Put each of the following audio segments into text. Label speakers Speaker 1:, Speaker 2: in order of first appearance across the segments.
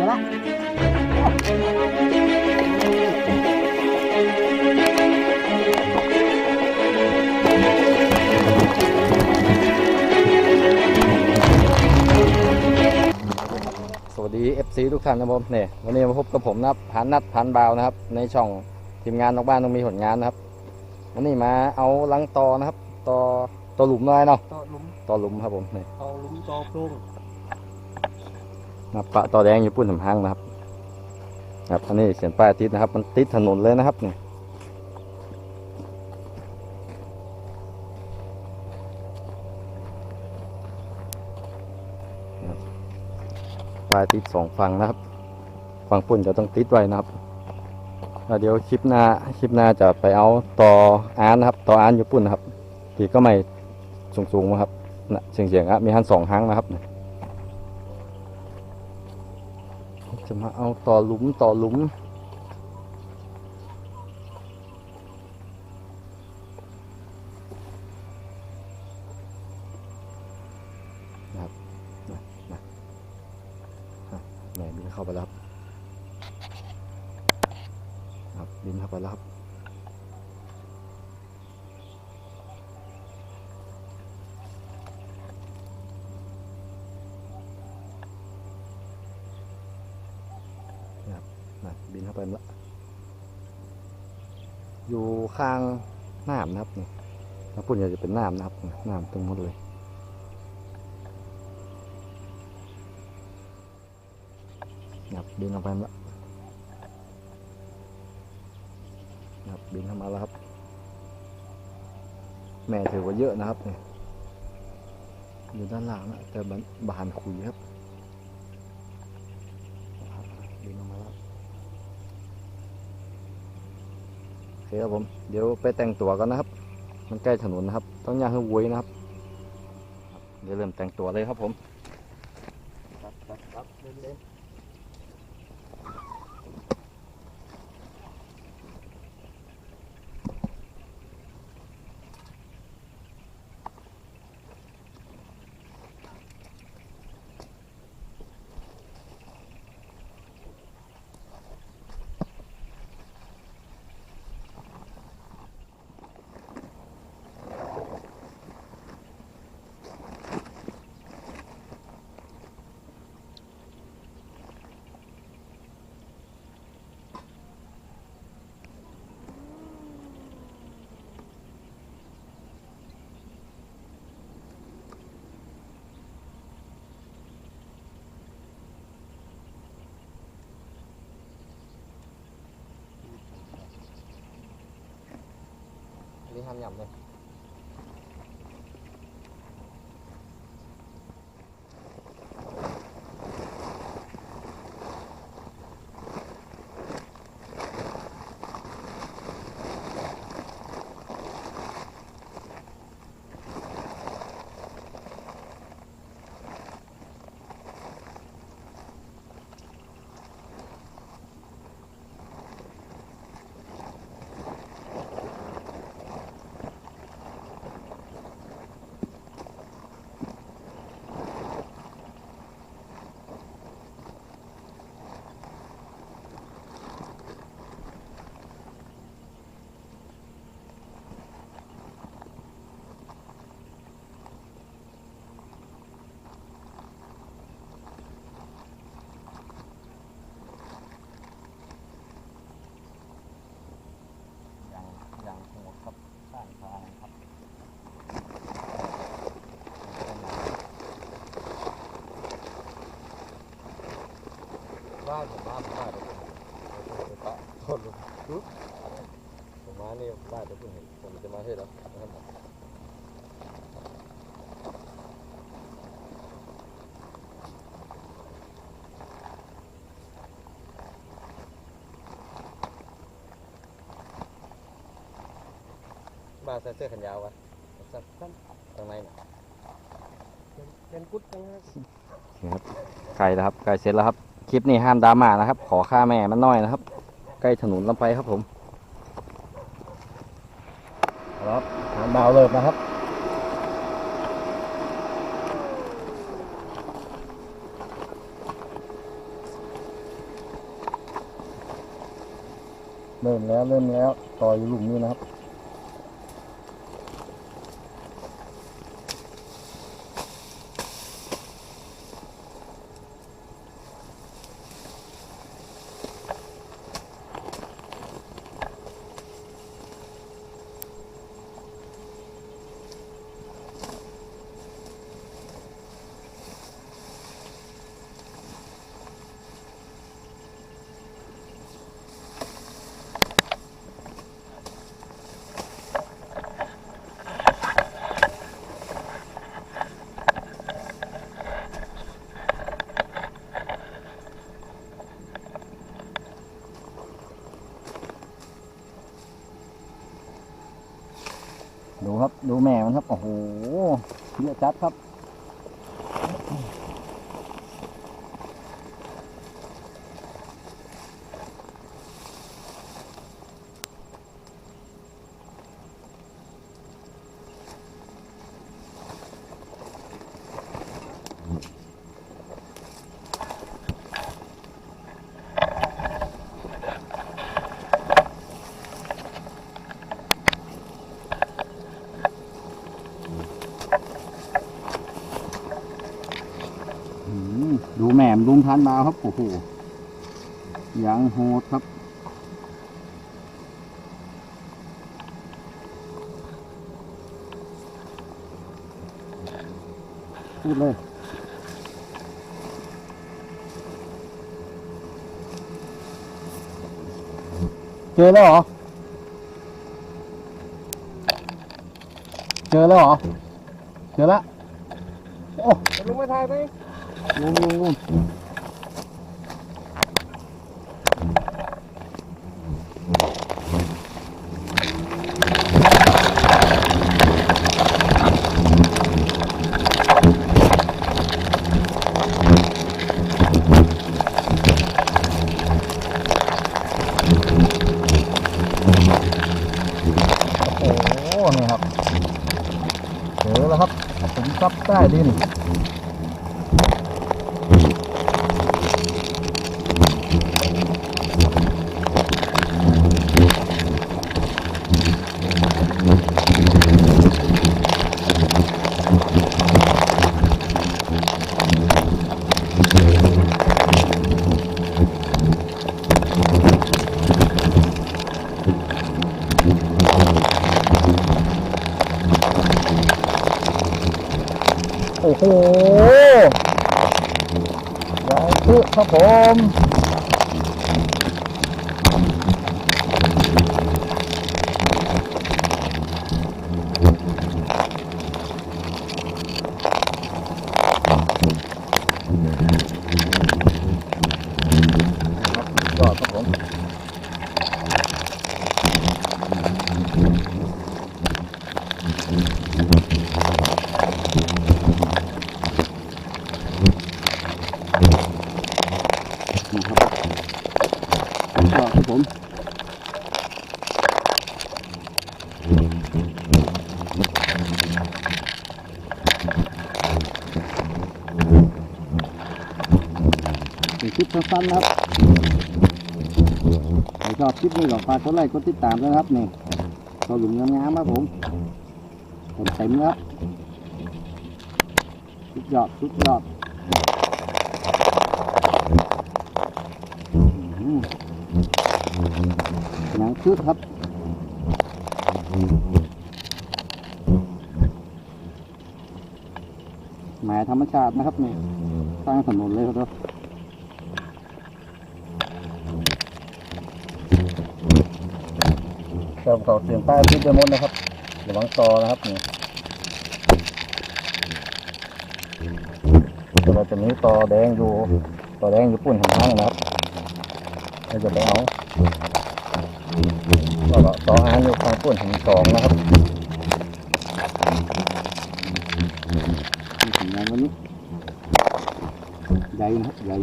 Speaker 1: ช่ไหม
Speaker 2: สวัสดี FC ทุกท่านนะครับผมเนี่ยวันนี้มาพบกับผมนะครับพันนัดพันบาวนะครับ ในช่องทีมงานนอกบ้านต้องมีผลงานนะครับวันนี้มาเอาลังตอนะครับตอตอหลุมน้อยเนาะ
Speaker 1: ต่อหลุม
Speaker 2: ตอหลุมครับผมนี่
Speaker 1: ต่อหลุมต่อโพรง
Speaker 2: นะปะตอแดงอยู่ปุ่นสำพังนะครับ ครับอันนี้เขียนป้ายติดนะครับ มันติดถนนเลยนะครับเนี่ครับป้ายติดสองฝั่งนะครับ ฝั่งปุ่นจะต้องติดไว้นะครับเดี๋ยวคลิปหน้าคลิปหน้าจะไปเอาต่ออานนะครับ ต่ออานอยู่ปุ่นนะครับที่ก็ไม่สูงๆนะครับนะเฉียงๆอะมีหันสองหางนะครับ จะมาเอาต่อหลุมต่อหลุมนะครับมามาอะแหม่บินเข้าไปแล้วครับครับบินเข้าไปแล้วครับนะ บินเข้าไปแล้วอยู่ข้างน้ำนะครับนี่ถ้าพูดอากจะเป็นน้ำนะครับน้ำตรงหมดเลยครับบินออกไปแล้วครับบินเข้ามาแล้วครับ แม่ถือว่าเยอะนะครับเนี่ยอยู่ด้านหลังนะแต่บานบานคุยครับบินออกมาแล้วโอ เคครับผม เดี๋ยวไปแต่งตัวกันนะครับ มันใกล้ถนนนะครับ ต้องย่างให้วุ้ยนะครับ เดี๋ยวเริ่มแต่งตัวเลยครับผม
Speaker 1: ครับครับครับเล่นเล่น
Speaker 2: อันนี้ห้ามหย่ำเลย อย่างอย่างหัวครับข้างทางครับ บ้านผมบ้านผมบ้านเดี๋ยวผมผมปะคนลงปุ๊บผมมานี่บ้านเดี๋ยวผมเห็นผมจะมาเฮ็ดแล้วนะครับบ้านใส่เสื้อแขนยาววะสักสั้นตรงไหนเนี่ย
Speaker 1: เป็นกุดจังเลย
Speaker 2: ครับไก่แล้วครับไก่เสร็จแล้วครับ คลิปนี้ห้ามดราม่านะครับ ขอค่าแม่มันน้อยนะครับ ใกล้ถนนลำไปครับผมครับหางดาวเริ่มนะครับเริ่มแล้วเริ่มแล้วต่อยู่หลุมนี้นะครับ ดูครับ ดูแม่มันครับ โอ้โหเยอะจัดครับ ดูแหม่มลุงพันดาครับโอ้โหยังโหดครับ พูดเลยเจอแล้วเหรอ เจอแล้วเหรอ เจอแล้วโอ้
Speaker 1: ลุงมาถ่ายไหม
Speaker 2: ลุงลุงงโอ้นี่ครับเจอแล้วครับผมซับใต้ดินายคือครับผมยอดครับผมยอดครับผมเป็น คลิปสั้นๆนะครับใครชอบคลิปนี้ก็ฝากกดไลค์กดติดตามด้วยครับนี่ตัวหลุมงามๆครับผมเต็มๆแล้วสุดยอดสุดยอดหนังคึกครับหมายธรรมชาตินะครับนี่สร้างถนนเลยครับ เติมเก่าเสียงป้ายพิษจะมดนะครับระวังตอนะครับนี่เดี๋ยเราจะมีตอแดงอยู่ตอแดงอยู่ปุ่นห่างๆนะครับเราจะไปเอาก็ตออ้างอยู่ข้างปุ่นห่างสองนะครับนี่ถึงงานวันนี้ใหญ่นะครับใหญ่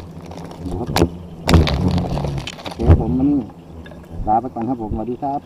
Speaker 2: ดูครับโอเคผมมันลาไปก่อนครับผมสวัสดีครับ